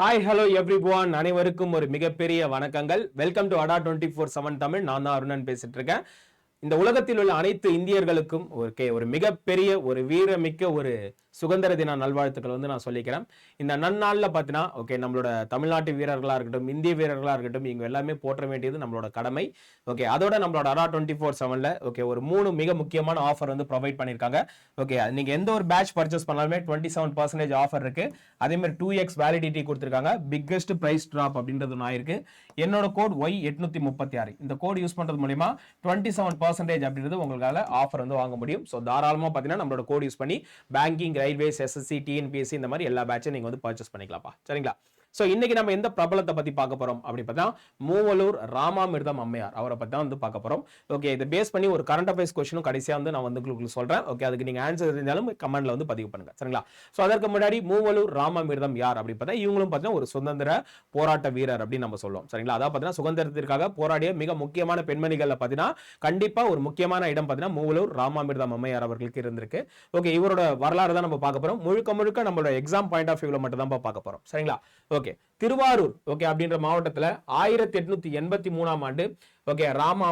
Hi hello every அனைவருக்கும் ஒரு மிகப்பெரிய வணக்கங்கள். Welcome to Adda twenty four seven Tamil. நான் தான் அருணன் பேசிட்டு இருக்கேன் இந்த உலகத்தில் உள்ள அனைத்து இந்தியர்களுக்கும் ஒரு கே ஒரு மிகப்பெரிய ஒரு வீரமிக்க ஒரு சுதந்திர தின நல்வாழ்த்துக்கள் வந்து நான் சொல்லிக்கிறேன். இந்த நன்னாளில் பார்த்தீங்கன்னா ஓகே நம்மளோட தமிழ்நாட்டு வீரர்களாக இருக்கட்டும் இந்திய வீரர்களாக இருக்கட்டும் இவங்க எல்லாமே போற்ற வேண்டியது நம்மளோட கடமை. ஓகே அதோட நம்மளோட அரா டுவெண்ட்டி ஃபோர் செவனில் ஓகே ஒரு மூணு மிக முக்கியமான ஆஃபர் வந்து ப்ரொவைட் பண்ணியிருக்காங்க ஓகே நீங்கள் எந்த ஒரு பேட்ச் பர்ச்சேஸ் பண்ணாலுமே டுவெண்ட்டி செவன் பர்சன்டேஜ் ஆஃபர் இருக்குது அதேமாதிரி டூ எக்ஸ் வேலிடிட்டி கொடுத்துருக்காங்க. பிக்கெஸ்ட் ப்ரைஸ் ட்ராப் அப்படின்றது ஒன்று ஆயிருக்கு என்னோட கோட் ஒய் எட்நூத்தி முப்பத்தி ஆறு. இந்த கோட் யூஸ் பண்ணுறது மூலிமா டுவெண்ட்டி செவன் பர்சன்டேஜ் அப்படின்றது உங்களால் ஆஃபர் வந்து வாங்க முடியும். ஸோ தாராளமாக பார்த்தீங்கன்னா நம்மளோட கோட் யூஸ் பண்ணி பேங்கிங் ரயில்வேஸ் எஸ்எஸ்சி டிஎன்பிஎஸ்சி இந்த மாதிரி எல்லா பேட்சும் நீங்கள் வந்து பர்ச்சேஸ் பண்ணிக்கலாம்ப்பா. சரிங்களா? ஸோ இன்னைக்கு நம்ம எந்த பிரபலத்தை பத்தி பார்க்க போறோம்? அப்படின்னு பார்த்தா மூவலூர் ராமாமிர்தம் அம்மையார். அவரை பத்தி தான் வந்து பார்க்க போறோம். ஓகே இதை பேஸ் பண்ணி ஒரு கரண்ட் அஃபேர்ஸ் கொஸ்டினும் கடைசியாக வந்து நான் வந்து உங்களுக்கு சொல்றேன். ஓகே அதுக்கு நீங்க ஆன்சர் தெரிஞ்சாலும் கமெண்ட்ல வந்து பதிவு பண்ணுங்க. சரிங்களா? ஸோ அதற்கு முன்னாடி மூவலூர் ராமாமிர்தம் யார்? அப்படின்னு பார்த்தா இவங்களும் பார்த்தீங்கன்னா ஒரு சுதந்திர போராட்ட வீரர் அப்படின்னு நம்ம சொல்லுவோம் சரிங்களா? அதாவது பார்த்தீங்கன்னா சுதந்திரத்திற்காக போராடிய மிக முக்கியமான பெண்மணிகளில் பார்த்தீங்கன்னா கண்டிப்பாக ஒரு முக்கியமான இடம் பார்த்தீங்கன்னா மூவலூர் ராமாமிர்தம் அம்மையார் அவர்களுக்கு இருந்திருக்கு. ஓகே இவரோட வரலாறு தான் நம்ம பார்க்க போறோம். முழுக்க முழுக்க நம்மளோட எக்ஸாம் பாயிண்ட் ஆஃப் வியூவில் மட்டும் தான் பார்க்க போகிறோம் சரிங்களா ஓகே. திருவாரூர் ஓகே அப்படின்ற மாவட்டத்தில் ஆயிரத்தி எட்நூத்தி எண்பத்தி மூணாம் ஆண்டு ஓகே ராமா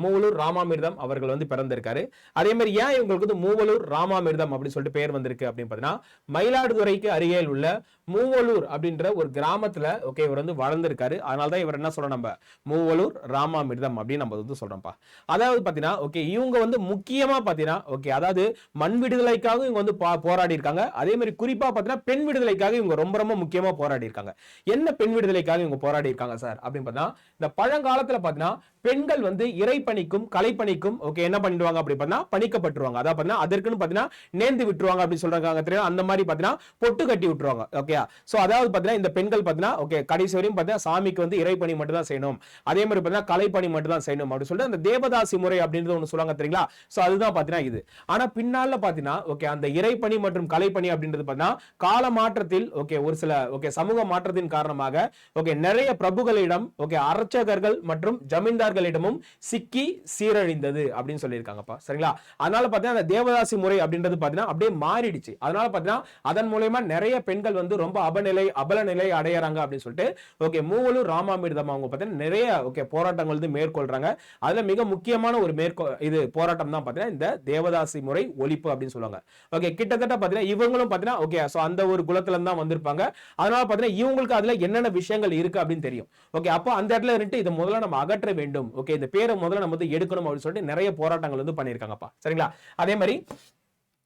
மூவலூர் ராமாமிர்தம் அவர்கள் வந்து பிறந்திருக்காரு. அதே மாதிரி ஏன் இவங்களுக்கு வந்து மூவலூர் ராமாமிர்தம் அப்படின்னு சொல்லிட்டு பேர் வந்திருக்கு அப்படின்னு பார்த்தீங்கன்னா மயிலாடுதுறைக்கு அருகில் உள்ள மூவலூர் அப்படின்ற ஒரு கிராமத்துல ஓகே இவர் வந்து வளர்ந்திருக்காரு. அதனால தான் இவர் என்ன சொல்றோம் நம்ம? மூவலூர் ராமாமிர்தம் அப்படின்னு நம்ம வந்து சொல்றோம்ப்பா. அதாவது பார்த்தீங்கன்னா ஓகே இவங்க வந்து முக்கியமா பார்த்தீங்கன்னா ஓகே அதாவது மண் விடுதலைக்காக இவங்க வந்து பா- போராடி இருக்காங்க அதே மாதிரி குறிப்பா பார்த்தீங்கன்னா பெண் விடுதலைக்காக இவங்க ரொம்ப ரொம்ப முக்கியமா போராடி இருக்காங்க என்ன பெண் விடுதலைக்காக இவங்க போராடி இருக்காங்க சார்? அப்படின்னு பார்த்தீங்கன்னா இந்த பழங்காலத்துல பார்த்தீங்கன்னா பெண்கள் வந்து இறைப்பணிக்கும் கலைப்பணிக்கும் ஓகே என்ன பண்ணிடுவாங்க அப்படி பண்ணா பணிக்கப்பட்டுருவாங்க. அதாவது பார்த்தீங்கன்னா அதற்குன்னு பார்த்தீங்கன்னா நேர்ந்து விட்டுருவாங்க அப்படின்னு சொல்றாங்க தெரியும்? அந்த மாதிரி பார்த்தீங்கன்னா பொட்டு கட்டி விட்டுருவாங்க ஓகே சோ அதாவது பார்த்தீங்கன்னா இந்த பெண்கள் பார்த்தீங்கன்னா ஓகே கடைசி வரையும் பார்த்தீங்கன்னா சாமிக்கு வந்து இறைப்பணி மட்டும் தான் செய்யணும். அதே மாதிரி பார்த்தீங்கன்னா கலைப்பணி மட்டும் தான் செய்யணும். அப்படின்னு சொல்லிட்டு அந்த தேவதாசி முறை அப்படின்றது ஒன்று சொல்லுவாங்க தெரியுங்களா? சோ அதுதான் பார்த்தீங்கன்னா இது. ஆனா பின்னால பார்த்தீங்கன்னா ஓகே அந்த இறைப்பணி மற்றும் கலைப்பணி அப்படின்றது பார்த்தீங்கன்னா கால மாற்றத்தில் ஓகே ஒரு சில ஓகே சமூக மாற்றத்தின் காரணமாக ஓகே நிறைய பிரபுகளிடம் ஓகே அர்ச்சகர்கள் மற்றும் ஜமீன்தார் ஜமீன்தார்களிடமும் சிக்கி சீரழிந்தது அப்படின்னு சொல்லியிருக்காங்கப்பா. சரிங்களா? அதனால பார்த்தீங்கன்னா அந்த தேவதாசி முறை அப்படின்றது பார்த்தீங்கன்னா அப்படியே மாறிடுச்சு. அதனால பார்த்தீங்கன்னா அதன் மூலயமா நிறைய பெண்கள் வந்து ரொம்ப அபநிலை அபல நிலை அப்படின்னு சொல்லிட்டு ஓகே மூவலும் ராமாமிர்தம் அவங்க பார்த்தீங்கன்னா நிறைய ஓகே போராட்டங்கள் வந்து மேற்கொள்றாங்க. அதுல மிக முக்கியமான ஒரு மேற்கொ இது போராட்டம் தான் பார்த்தீங்கன்னா இந்த தேவதாசி முறை ஒழிப்பு அப்படின்னு சொல்லுவாங்க. ஓகே கிட்டத்தட்ட பார்த்தீங்கன்னா இவங்களும் பார்த்தீங்கன்னா ஓகே ஸோ அந்த ஒரு குலத்துல இருந்து தான் வந்திருப்பாங்க. அதனால பார்த்தீங்கன்னா இவங்களுக்கு அதுல என்னென்ன விஷயங்கள் இருக்கு அப்படின்னு தெரியும். ஓகே அப்போ அந்த இடத்துல இருந்துட்டு இதை முதல்ல நம்ம அகற்ற வேண்டும். ஓகே இந்த பேரை முதல்ல நம்ம வந்து எடுக்கணும் அப்படின்னு சொல்லிட்டு நிறைய போராட்டங்கள் வந்து பண்ணியிருக்காங்கப்பா. சரிங்களா? அதே மாதிரி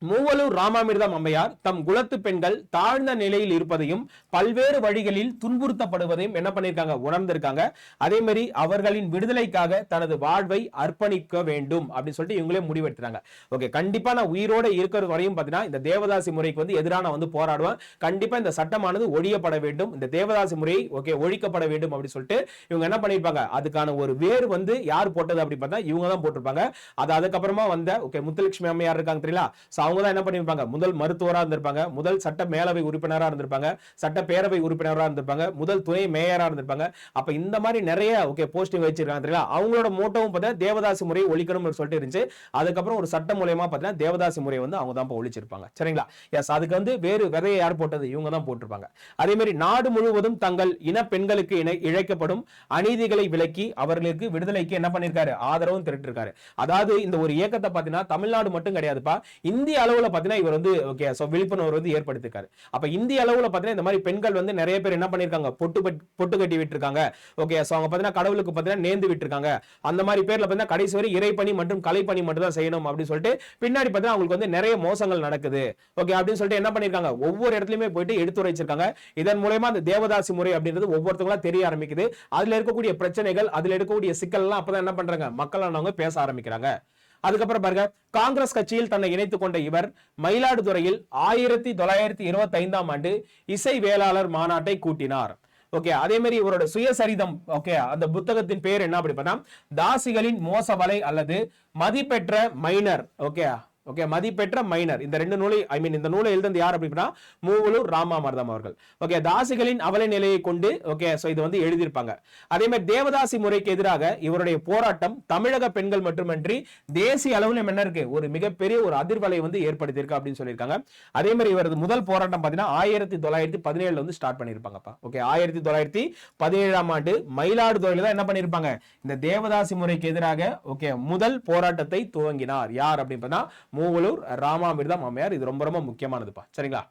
மூவலூர் ராமாமிர்தம் அம்மையார் தம் குலத்து பெண்கள் தாழ்ந்த நிலையில் இருப்பதையும் பல்வேறு வழிகளில் துன்புறுத்தப்படுவதையும் என்ன பண்ணிருக்காங்க? உணர்ந்திருக்காங்க. அதே மாதிரி அவர்களின் விடுதலைக்காக தனது வாழ்வை அர்ப்பணிக்க வேண்டும் அப்படின்னு சொல்லிட்டு இவங்களே முடிவெடுத்துறாங்க ஓகே கண்டிப்பா நான் உயிரோட இருக்கிற வரையும் பாத்தீங்கன்னா இந்த தேவதாசி முறைக்கு வந்து எதிராக வந்து போராடுவேன் கண்டிப்பா இந்த சட்டமானது ஒழியப்பட வேண்டும். இந்த தேவதாசி முறை ஓகே ஒழிக்கப்பட வேண்டும் அப்படின்னு சொல்லிட்டு இவங்க என்ன பண்ணியிருப்பாங்க அதுக்கான ஒரு வேர் வந்து யார் போட்டது அப்படி பார்த்தா இவங்க தான் போட்டிருப்பாங்க. அது அதுக்கப்புறமா வந்த ஓகே முத்துலட்சுமி அம்மையார் இருக்காங்க தெரியல அவங்க தான் என்ன பண்ணிருப்பாங்க? முதல் மருத்துவராக இருந்திருப்பாங்க. முதல் சட்ட மேலவை உறுப்பினராக இருந்திருப்பாங்க. சட்ட பேரவை உறுப்பினராக இருந்திருப்பாங்க. முதல் துணை மேயராக இருந்திருப்பாங்க. அப்ப இந்த மாதிரி நிறைய ஓகே போஸ்டிங் வச்சிருக்காங்க தெரியல அவங்களோட மோட்டவும் பார்த்தா தேவதாசி முறையை ஒழிக்கணும்னு சொல்லிட்டு இருந்துச்சு. அதுக்கப்புறம் ஒரு சட்ட மூலயமா பார்த்தீங்கன்னா தேவதாசி முறையை வந்து அவங்க தான் ஒழிச்சிருப்பாங்க. சரிங்களா? எஸ் அதுக்கு வந்து வேறு விதையை யார் போட்டது? இவங்க தான் போட்டிருப்பாங்க. அதே மாதிரி நாடு முழுவதும் தங்கள் இன பெண்களுக்கு இணை இழைக்கப்படும் அநீதிகளை விலக்கி அவர்களுக்கு விடுதலைக்கு என்ன பண்ணியிருக்காரு ஆதரவும் திரட்டிருக்காரு. அதாவது இந்த ஒரு இயக்கத்தை பார்த்தீங்கன்னா தமிழ்நாடு மட்டும் கிடையாதுப்பா. இந்திய அளவில் பார்த்தீங்கன்னா இவர் வந்து ஓகே ஸோ விழிப்புணர்வு வந்து ஏற்படுத்திருக்காரு. அப்போ இந்திய அளவில் பார்த்தீங்கன்னா இந்த மாதிரி பெண்கள் வந்து நிறைய பேர் என்ன பண்ணிருக்காங்க? பொட்டு பட்- பொட்டு கட்டி விட்டுருக்காங்க. ஓகே ஸோ அவங்க பார்த்தீங்கன்னா கடவுளுக்கு பார்த்தீங்கன்னா நேர்ந்து விட்டுருக்காங்க. அந்த மாதிரி பேர்ல பார்த்தீங்கன்னா கடைசி வரை இறைப்பணி மற்றும் கலைப்பணி மட்டும் தான் செய்யணும் அப்படின்னு சொல்லிட்டு பின்னாடி பார்த்தீங்கன்னா அவங்களுக்கு வந்து நிறைய மோசங்கள் நடக்குது. ஓகே அப்படின்னு சொல்லிட்டு என்ன பண்ணிருக்காங்க? ஒவ்வொரு இடத்துலயுமே போயிட்டு எடுத்துரைச்சிருக்காங்க. இதன் மூலயமா அந்த தேவதாசி முறை அப்படின்றது ஒவ்வொருத்தங்களா தெரிய ஆரம்பிக்குது. அதுல இருக்கக்கூடிய பிரச்சனைகள் அதில் இருக்கக்கூடிய சிக்கல் எல்லாம் அப்பதான் என்ன பண்றாங்க? மக்களானவங்க பேச ஆரம்பிக்கிறாங்க. அதுக்கப்புறம் பாருங்க காங்கிரஸ் கட்சியில் தன்னை இணைத்துக் கொண்ட இவர் மயிலாடுதுறையில் ஆயிரத்தி தொள்ளாயிரத்தி இருபத்தி ஐந்தாம் ஆண்டு இசை வேளாளர் மாநாட்டை கூட்டினார். ஓகே அதே மாதிரி இவரோட சுயசரிதம் ஓகே அந்த புத்தகத்தின் பேர் என்ன அப்படி பார்த்தா தாசிகளின் மோச வலை அல்லது மதிப்பெற்ற மைனர் ஓகே ஓகே மதிப்பெற்ற மைனர் இந்த ரெண்டு நூலை ஐ மீன் இந்த நூலை எழுந்தது யார் அப்படின்னா மூவலூர் ராமாமிர்தம் அவர்கள். ஓகே தாசிகளின் அவலை நிலையை கொண்டு ஓகே ஸோ இது வந்து எழுதியிருப்பாங்க. அதே மாதிரி தேவதாசி முறைக்கு எதிராக இவருடைய போராட்டம் தமிழக பெண்கள் மட்டுமன்றி தேசிய அளவில் என்ன இருக்கு? ஒரு மிகப்பெரிய ஒரு அதிர்வலை வந்து ஏற்படுத்தியிருக்கு அப்படின்னு சொல்லியிருக்காங்க. அதே மாதிரி இவரது முதல் போராட்டம் பார்த்தீங்கன்னா ஆயிரத்தி தொள்ளாயிரத்தி பதினேழுல வந்து ஸ்டார்ட் பண்ணியிருப்பாங்கப்பா. ஓகே ஆயிரத்தி தொள்ளாயிரத்தி பதினேழாம் ஆண்டு மயிலாடுதுறையில் தான் என்ன பண்ணியிருப்பாங்க? இந்த தேவதாசி முறைக்கு எதிராக ஓகே முதல் போராட்டத்தை துவங்கினார். யார் அப்படின்னு பார்த்தா மூவலூர் ராமாமிர்தம் அம்மையார் இது ரொம்ப ரொம்ப முக்கியமானதுப்பா. சரிங்களா?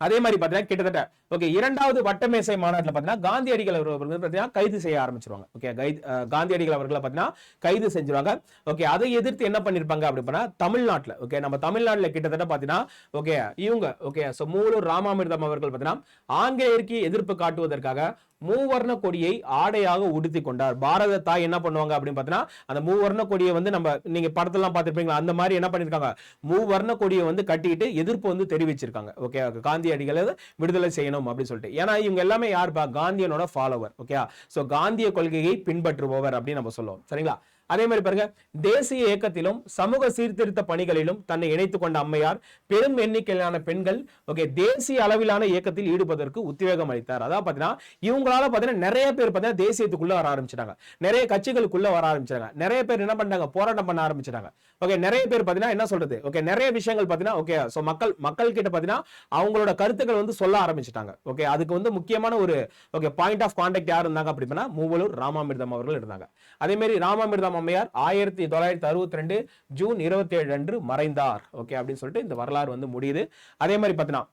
அதே மாதிரி பார்த்தீங்கன்னா கிட்டத்தட்ட ஓகே இரண்டாவது வட்டமேசை மாநாட்டில் பார்த்தீங்கன்னா காந்தியடிகள் அவர்கள் பார்த்தீங்கன்னா கைது செய்ய ஆரம்பிச்சிருவாங்க. ஓகே கைது காந்தியடிகள் அவர்களை பார்த்தீங்கன்னா கைது செஞ்சிருவாங்க. ஓகே அதை எதிர்த்து என்ன பண்ணிருப்பாங்க அப்படி தமிழ்நாட்டில் ஓகே நம்ம தமிழ்நாட்டில் கிட்டத்தட்ட பார்த்தீங்கன்னா ஓகே இவங்க ஓகே ஸோ மூலூர் ராமாமிர்தம் அவர்கள் பார்த்தீங்கன்னா ஆங்கிலேயருக்கு எதிர்ப்பு காட்டுவதற்காக மூவர்ண கொடியை ஆடையாக உடுத்தி கொண்டார். பாரத தாய் என்ன பண்ணுவாங்க அப்படின்னு பார்த்தீங்கன்னா அந்த மூவர்ண கொடியை வந்து நம்ம நீங்க படத்தெல்லாம் பார்த்துருப்பீங்களா? அந்த மாதிரி என்ன பண்ணியிருக்காங்க? மூவர்ண கொடியை வந்து கட்டிட்டு எதிர்ப்பு வந்து தெரிவிச்சிருக்காங்க. ஓகே காந்தியடிகளை விடுதலை செய்யணும் அப்படின்னு சொல்லிட்டு. ஏன்னா இவங்க எல்லாமே யாருப்பா? காந்தியனோட ஃபாலோவர் ஓகே ஸோ காந்திய கொள்கையை பின்பற்றுபவர் அப்படின்னு நம்ம சொல்லுவோம். சரிங்களா? அதே மாதிரி பாருங்க தேசிய இயக்கத்திலும் சமூக சீர்திருத்த பணிகளிலும் தன்னை இணைத்துக் கொண்ட அம்மையார் பெரும் எண்ணிக்கையிலான பெண்கள் ஓகே தேசிய அளவிலான இயக்கத்தில் ஈடுபதற்கு உத்வேகம் அளித்தார். அதாவது பார்த்தீங்கன்னா இவங்களால பார்த்தீங்கன்னா நிறைய பேர் பார்த்தீங்கன்னா தேசியத்துக்குள்ள வர ஆரம்பிச்சிட்டாங்க. நிறைய கட்சிகளுக்குள்ள வர ஆரம்பிச்சிட்டாங்க. நிறைய பேர் என்ன பண்ணாங்க போராட்டம் பண்ண ஆரம்பிச்சிட்டாங்க. ஓகே நிறைய பேர் பாத்தீங்கன்னா என்ன சொல்றது? ஓகே நிறைய விஷயங்கள் பாத்தீங்கன்னா ஓகே ஸோ மக்கள் மக்கள் கிட்ட பாத்தீங்கன்னா அவங்களோட கருத்துக்கள் வந்து சொல்ல ஆரம்பிச்சிட்டாங்க. ஓகே அதுக்கு வந்து முக்கியமான ஒரு ஓகே பாயிண்ட் ஆஃப் கான்டாக்ட் யார் இருந்தாங்க அப்படின்னா மூவலூர் ராமாமிர்தம் அவர்கள் இருந்தாங்க. அதே மாதிரி ராமாமிர்தம் அம்மையார் ஆயிரத்தி தொள்ளாயிரத்தி அறுபத்தி ரெண்டு ஜூன் இருபத்தி ஏழு அன்று மறைந்தார். ஓகே அப்படின்னு சொல்லிட்டு இந்த வரலாறு வந்து முடியுது. அதே மாதிரி பார்த்தீங்கன்னா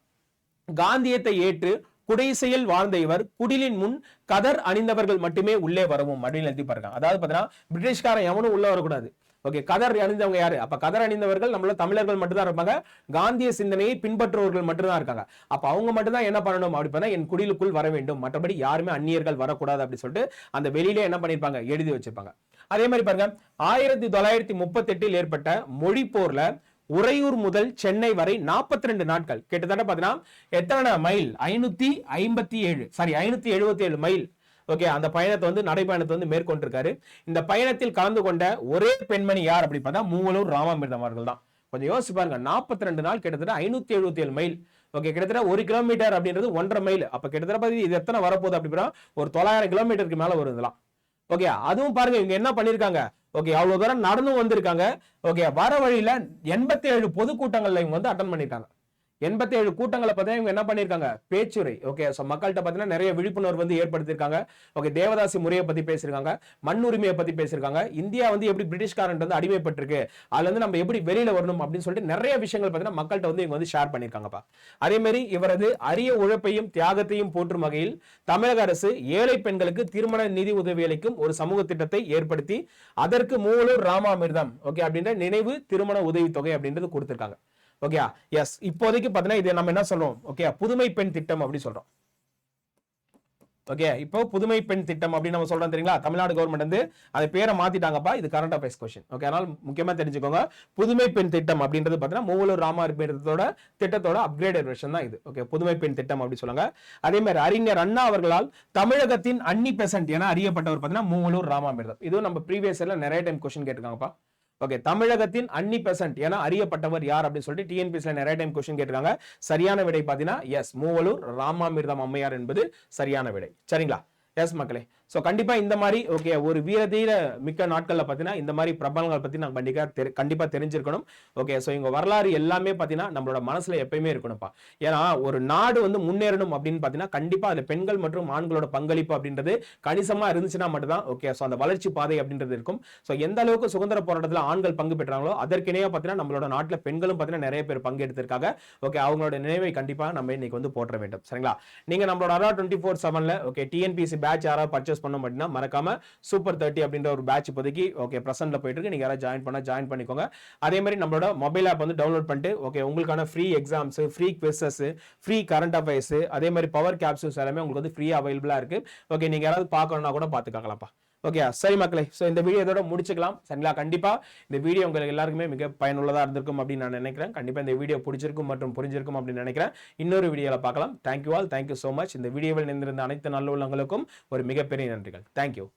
காந்தியத்தை ஏற்று குடிசையில் வாழ்ந்த இவர் குடிலின் முன் கதர் அணிந்தவர்கள் மட்டுமே உள்ளே வரவும் அப்படின்னு எழுதி பாருங்க. அதாவது பாத்தீங்கன்னா பிரிட்டிஷ்காரன் எவனும் உள்ள வரக்கூடாது. ஓகே கதர் அணிந்தவங்க யாரு? அப்ப கதர் அணிந்தவர்கள் நம்மள தமிழர்கள் மட்டும்தான் இருப்பாங்க. காந்திய சிந்தனையை பின்பற்றுபவர்கள் மட்டும்தான் இருக்காங்க. அப்ப அவங்க மட்டும்தான் என்ன பண்ணணும்? அப்படி பண்ணா என் குடிலுக்குள் வர வேண்டும். மற்றபடி யாருமே அந்நியர்கள் வரக்கூடாது அப்படின்னு சொல்லிட்டு அந்த வெளியிலே என்ன பண்ணிருப்பாங்க? எழுதி வச்சிருப்பாங்க. அதே மாதிரி பாருங்க ஆயிரத்தி தொள்ளாயிரத்தி முப்பத்தி எட்டில் ஏற்பட்ட மொழி போர்ல உறையூர் முதல் சென்னை வரை 42 ரெண்டு நாட்கள். கிட்டத்தட்ட பாத்தீங்கன்னா எத்தனை மைல்? ஐநூத்தி ஐம்பத்தி ஏழு சாரி ஐநூத்தி எழுபத்தி ஏழு மைல். ஓகே அந்த பயணத்தை வந்து நடைப்பயணத்தை வந்து மேற்கொண்டிருக்காரு. இந்த பயணத்தில் கலந்து கொண்ட ஒரே பெண்மணி யார் அப்படி பார்த்தா மூவலூர் ராமாமிர்தம் அவர்கள் தான். கொஞ்சம் யோசிச்சு பாருங்க 42 ரெண்டு நாள் கிட்டத்தட்ட ஐநூத்தி எழுபத்தி ஏழு மைல். ஓகே கிட்டத்தட்ட ஒரு கிலோமீட்டர் அப்படின்றது ஒன்றரை மைல். அப்ப கிட்டத்தட்ட பாத்தீங்க இது எத்தனை வரப்போகுது அப்படின்னா ஒரு தொள்ளாயிரம் கிலோமீட்டருக்கு மேல வருதுலாம். ஓகே அதுவும் பாருங்க இவங்க என்ன பண்ணிருக்காங்க? ஓகே அவ்வளவு தூரம் நடந்தும் வந்திருக்காங்க. ஓகே வர வழியில எண்பத்தி ஏழு பொதுக்கூட்டங்கள்ல இவங்க வந்து அட்டன் பண்ணிருக்காங்க எண்பத்தி ஏழு கூட்டங்களை பார்த்தீங்கன்னா இவங்க என்ன பண்ணியிருக்காங்க? பேச்சுரை. ஓகே ஸோ மக்கள்கிட்ட பார்த்தீங்கன்னா நிறைய விழிப்புணர்வு வந்து ஏற்படுத்தியிருக்காங்க. ஓகே தேவதாசி முறையை பத்தி பேசியிருக்காங்க. மண் உரிமையை பத்தி பேசியிருக்காங்க. இந்தியா வந்து எப்படி பிரிட்டிஷ்காரன் வந்து அடிமைப்பட்டிருக்கு? அதுல இருந்து நம்ம எப்படி வெளியில வரணும் அப்படின்னு சொல்லிட்டு நிறைய விஷயங்கள் பார்த்தீங்கன்னா மக்கள்கிட்ட வந்து இவங்க வந்து ஷேர் பண்ணியிருக்காங்கப்பா. அதே மாதிரி இவரது அரிய உழைப்பையும் தியாகத்தையும் போற்றும் வகையில் தமிழக அரசு ஏழை பெண்களுக்கு திருமண நிதி உதவி அளிக்கும் ஒரு சமூக திட்டத்தை ஏற்படுத்தி அதற்கு மூலூர் ராமாமிர்தம் ஓகே அப்படின்ற நினைவு திருமண உதவித்தொகை அப்படின்றது கொடுத்திருக்காங்க. ஓகே எஸ் இப்போதைக்கு பார்த்தீங்கன்னா இது நம்ம என்ன சொல்றோம்? ஓகே புதுமை பெண் திட்டம் அப்படின்னு சொல்றோம். ஓகே இப்போ புதுமை பெண் திட்டம் அப்படின்னு நம்ம சொல்றோம் தெரியுங்களா? தமிழ்நாடு கவர்மெண்ட் வந்து அது பேரை மாத்திட்டாங்கப்பா. இது கரண்ட் அஃபேர்ஸ் கொஸ்டின் ஓகே? அதனால முக்கியமா தெரிஞ்சுக்கோங்க. புதுமை பெண் திட்டம் அப்படின்றது பார்த்தீங்கன்னா மூவலூர் ராமாமிர்தத்தோட திட்டத்தோட அப்கிரேடட் வெர்ஷன் தான் இது. ஓகே? புதுமை பெண் திட்டம் அப்படின்னு சொல்லுங்க. அதே மாதிரி அறிஞர் அண்ணா அவர்களால் தமிழகத்தின் அன்னி பெசன்ட் என அறியப்பட்டவர் பார்த்தீங்கன்னா மூவலூர் ராமாமிர்தம் இதுவும் நம்ம ப்ரீவியஸ் இயர்ல நிறைய டைம் கொஸ்டின் கேட்டிருக்காங்கப்பா. ஓகே தமிழகத்தின் அன்னி பெசன்ட் என அறியப்பட்டவர் யார் அப்படின்னு சொல்லிட்டு டிஎன்பிஎஸ்ல நிறைய டைம் கொஸ்டின் கேட்டிருக்காங்க. சரியான விடை பார்த்தீங்கன்னா எஸ் மூவலூர் ராமாமிர்தம் அம்மையார் என்பது சரியான விடை. சரிங்களா? எஸ் மக்களே. ஸோ கண்டிப்பாக இந்த மாதிரி ஓகே ஒரு வீரதீர மிக்க நாட்களில் பார்த்தீங்கன்னா இந்த மாதிரி பிரபலங்கள் பற்றி நாங்கள் கண்டிப்பாக தெரி கண்டிப்பாக தெரிஞ்சிருக்கணும். ஓகே ஸோ இவங்க வரலாறு எல்லாமே பார்த்தீங்கன்னா நம்மளோட மனசில் எப்பயுமே இருக்கணும்ப்பா. ஏன்னா ஒரு நாடு வந்து முன்னேறணும் அப்படின்னு பார்த்தீங்கன்னா கண்டிப்பாக அதில் பெண்கள் மற்றும் ஆண்களோட பங்களிப்பு அப்படின்றது கணிசமாக இருந்துச்சுன்னா மட்டும்தான் ஓகே ஸோ அந்த வளர்ச்சி பாதை அப்படின்றது இருக்கும். ஸோ எந்த அளவுக்கு சுதந்திர போராட்டத்தில் ஆண்கள் பங்கு பெற்றாங்களோ அதற்கிணையா பார்த்தீங்கன்னா நம்மளோட நாட்டில் பெண்களும் பார்த்தீங்கன்னா நிறைய பேர் பங்கெடுத்திருக்காங்க. ஓகே அவங்களோட நினைவை கண்டிப்பாக நம்ம இன்னைக்கு வந்து போற்ற வேண்டும். சரிங்களா? நீங்கள் நம்மளோட அரா டுவெண்ட்டி ஃபோர் செவனில் ஓகே டிஎன்பிசி பேட்ச் யாராவது பர்ச்சேஸ் பண்ண மாட்டீங்கன்னா மறக்காம சூப்பர் தேர்ட்டி அப்படின்ற ஒரு பேட்ச் இப்போதைக்கு ஓகே ப்ரெசென்ட்ல போயிட்டு இருக்கு நீங்க யாராவது ஜாயின் பண்ணா ஜாயின் பண்ணிக்கோங்க. அதே மாதிரி நம்மளோட மொபைல் ஆப் வந்து டவுன்லோட் பண்ணிட்டு ஓகே உங்களுக்கான free exams free quests free current affairs அதே மாதிரி பவர் கேப்சூல்ஸ் எல்லாமே உங்களுக்கு வந்து ஃப்ரீ அவைலபிளா இருக்கு. ஓகே நீங்க யாராவது பார்க்கணும்னா கூட பார்த்துக்கலாம்ப்பா. ஓகே சரி மக்களே. ஸோ இந்த வீடியோ இதோட முடிச்சுக்கலாம். சரிங்களா? கண்டிப்பாக இந்த வீடியோ உங்களுக்கு எல்லாருக்குமே மிக பயனுள்ளதாக இருந்திருக்கும் அப்படின்னு நான் நினைக்கிறேன். கண்டிப்பாக இந்த வீடியோ பிடிச்சிருக்கும் மற்றும் புரிஞ்சிருக்கும் அப்படின்னு நினைக்கிறேன். இன்னொரு வீடியோவில் பார்க்கலாம். Thank you all thank you so much இந்த வீடியோவில் நின்றிருந்த அனைத்து நல்ல உள்ளவங்களுக்கும் ஒரு மிகப்பெரிய நன்றிகள். தேங்க்யூ